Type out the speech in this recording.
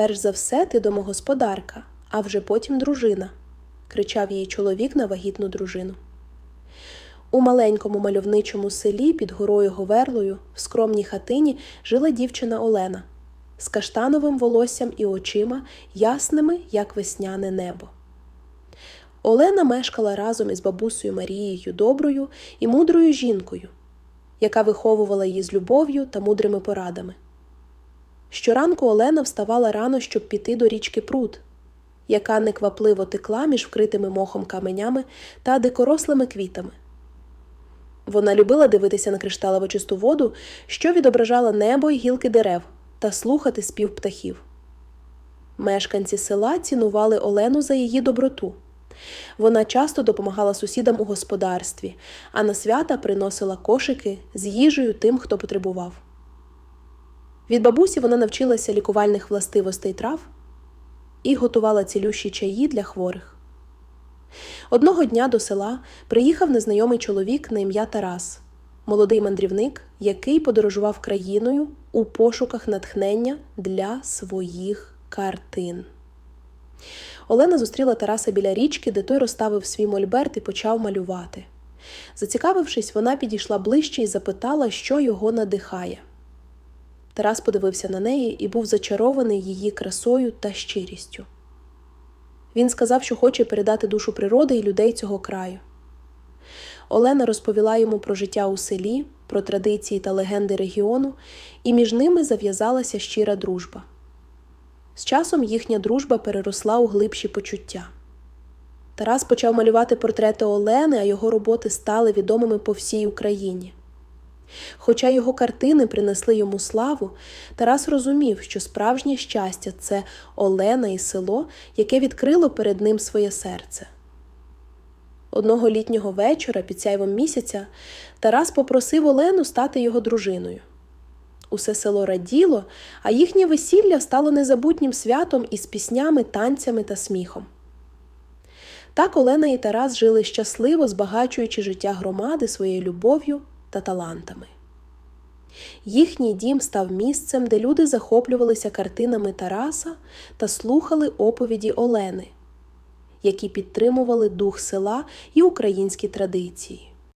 перш за все ти домогосподарка, а вже потім дружина, кричав її чоловік на вагітну дружину. У маленькому мальовничому селі під горою Говерлою в скромній хатині жила дівчина Олена з каштановим волоссям і очима, ясними, як весняне небо. Олена мешкала разом із бабусею Марією доброю і мудрою жінкою, яка виховувала її з любов'ю та мудрими порадами. Щоранку Олена вставала рано, щоб піти до річки Пруд, яка неквапливо текла між вкритими мохом каменями та дикорослими квітами. Вона любила дивитися на кришталево чисту воду, що відображала небо й гілки дерев, та слухати спів птахів. Мешканці села цінували Олену за її доброту. Вона часто допомагала сусідам у господарстві, а на свята приносила кошики з їжею тим, хто потребував. Від бабусі вона навчилася лікувальних властивостей трав і готувала цілющі чаї для хворих. Одного дня до села приїхав незнайомий чоловік на ім'я Тарас, молодий мандрівник, який подорожував країною у пошуках натхнення для своїх картин. Олена зустріла Тараса біля річки, де той розставив свій мольберт і почав малювати. Зацікавившись, вона підійшла ближче і запитала, що його надихає. Тарас подивився на неї і був зачарований її красою та щирістю. Він сказав, що хоче передати душу природи і людей цього краю. Олена розповіла йому про життя у селі, про традиції та легенди регіону, і між ними зав'язалася щира дружба. З часом їхня дружба переросла у глибші почуття. Тарас почав малювати портрети Олени, а його роботи стали відомими по всій Україні. Хоча його картини принесли йому славу, Тарас розумів, що справжнє щастя це Олена і село, яке відкрило перед ним своє серце. Одного літнього вечора під сяйвом місяця Тарас попросив Олену стати його дружиною. Усе село раділо, а їхнє весілля стало незабутнім святом із піснями, танцями та сміхом. Так Олена і Тарас жили щасливо, збагачуючи життя громади своєю любов'ю та талантами. Їхній дім став місцем, де люди захоплювалися картинами Тараса та слухали оповіді Олени, які підтримували дух села і українські традиції.